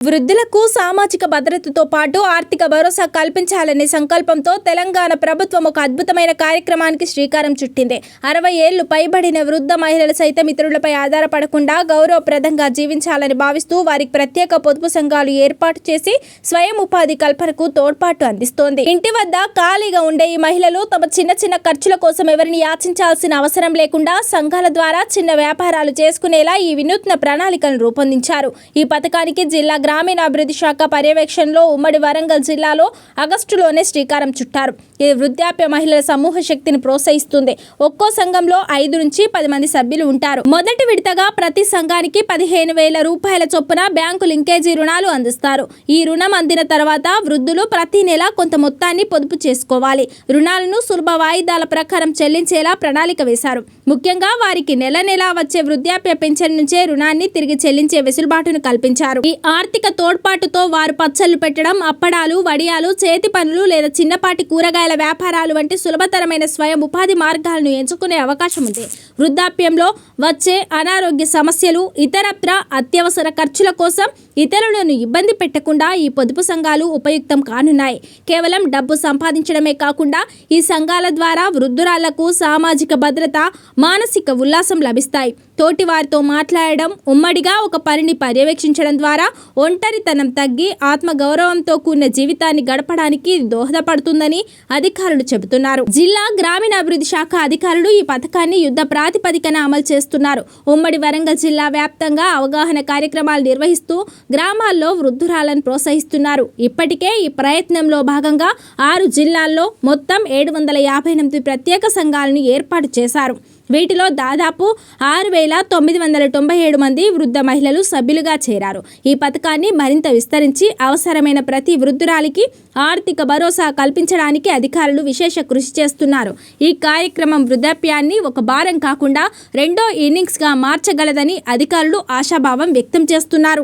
వృద్ధులకు సామాజిక భద్రతతో పాటు ఆర్థిక భరోసా కల్పించాలనే సంకల్పంతో తెలంగాణ ప్రభుత్వం ఒక అద్భుతమైన కార్యక్రమానికి శ్రీకారం చుట్టింది. అరవై ఏళ్ళు పైబడిన వృద్ధ మహిళలు సైతం ఇతరులపై ఆధారపడకుండా గౌరవప్రదంగా జీవించాలని భావిస్తూ వారికి ప్రత్యేక పొదుపు సంఘాలు ఏర్పాటు చేసి స్వయం ఉపాధి కల్పనకు తోడ్పాటు అందిస్తోంది. ఇంటి వద్ద ఖాళీగా ఉండే ఈ మహిళలు తమ చిన్న చిన్న ఖర్చుల కోసం ఎవరిని యాచించాల్సిన అవసరం లేకుండా సంఘాల ద్వారా చిన్న వ్యాపారాలు చేసుకునేలా ఈ వినూత్న ప్రణాళికను రూపొందించారు. ఈ పథకానికి జిల్లా గ్రామీణాభివృద్ధి శాఖ పర్యవేక్షణలో ఉమ్మడి వరంగల్ జిల్లాలో ఆగస్టులోనే శ్రీకారం చుట్టారు. ఇది వృద్ధాప్య మహిళల సమూహ శక్తిని ప్రోత్సహిస్తుంది. ఒక్కో సంఘంలో ఐదు నుంచి పది మంది సభ్యులు ఉంటారు. మొదటి విడతగా ప్రతి సంఘానికి పదిహేను వేల రూపాయల చొప్పున బ్యాంకు లింకేజీ రుణాలు అందిస్తారు. ఈ రుణం అందిన తర్వాత వృద్ధులు ప్రతి నెల కొంత మొత్తాన్ని పొదుపు చేసుకోవాలి. రుణాలను సులభ వాయిదాల ప్రకారం చెల్లించేలా ప్రణాళిక వేశారు. ముఖ్యంగా వారికి నెల నెలా వచ్చే వృద్ధాప్య పెన్షన్ నుంచే రుణాన్ని తిరిగి చెల్లించే వెసులుబాటును కల్పించారు. ఈ ఆర్థిక తోడ్పాటుతో వారు పచ్చళ్ళు పెట్టడం అప్పడాలు వడియాలు చేతి పనులు లేదా చిన్నపాటి కూరగాయల వ్యాపారాలు వంటి సులభతరమైన స్వయం ఉపాధి మార్గాలను ఎంచుకునే అవకాశం ఉంది. వృద్ధాప్యంలో వచ్చే అనారోగ్య సమస్యలు ఇతరత్ర అత్యవసర ఖర్చుల కోసం ఇతరులను ఇబ్బంది పెట్టకుండా ఈ పొదుపు సంఘాలు ఉపయుక్తం కానున్నాయి. కేవలం డబ్బు సంపాదించడమే కాకుండా ఈ సంఘాల ద్వారా వృద్ధురాళ్ళకు సామాజిక భద్రత మానసిక ఉల్లాసం లభిస్తాయి. తోటి వారితో మాట్లాడడం ఉమ్మడిగా ఒక పనిని పర్యవేక్షించడం ద్వారా ఒంటరితనం తగ్గి ఆత్మగౌరవంతో కూడిన జీవితాన్ని గడపడానికి దోహదపడుతుందని అధికారులు చెబుతున్నారు. జిల్లా గ్రామీణాభివృద్ధి శాఖ అధికారులు ఈ పథకాన్ని యుద్ధ ప్రాతిపదికన అమలు చేస్తున్నారు. ఉమ్మడి వరంగల్ జిల్లా వ్యాప్తంగా అవగాహన కార్యక్రమాలు నిర్వహిస్తూ గ్రామాల్లో వృద్ధురాలను ప్రోత్సహిస్తున్నారు. ఇప్పటికే ఈ ప్రయత్నంలో భాగంగా ఆరు జిల్లాల్లో మొత్తం ఏడు వందల యాభై ఎనిమిది ప్రత్యేక సంఘాలను ఏర్పాటు చేశారు. వీటిలో దాదాపు ఆరు వేల వేల తొమ్మిది వందల తొంభై ఏడు మంది వృద్ధ మహిళలు సభ్యులుగా చేరారు. ఈ పథకాన్ని మరింత విస్తరించి అవసరమైన ప్రతి వృద్ధురాలికి ఆర్థిక భరోసా కల్పించడానికి అధికారులు విశేష కృషి చేస్తున్నారు. ఈ కార్యక్రమం వృద్ధాప్యాన్ని ఒక భారం కాకుండా రెండో ఇన్నింగ్స్గా మార్చగలదని అధికారులు ఆశాభావం వ్యక్తం చేస్తున్నారు.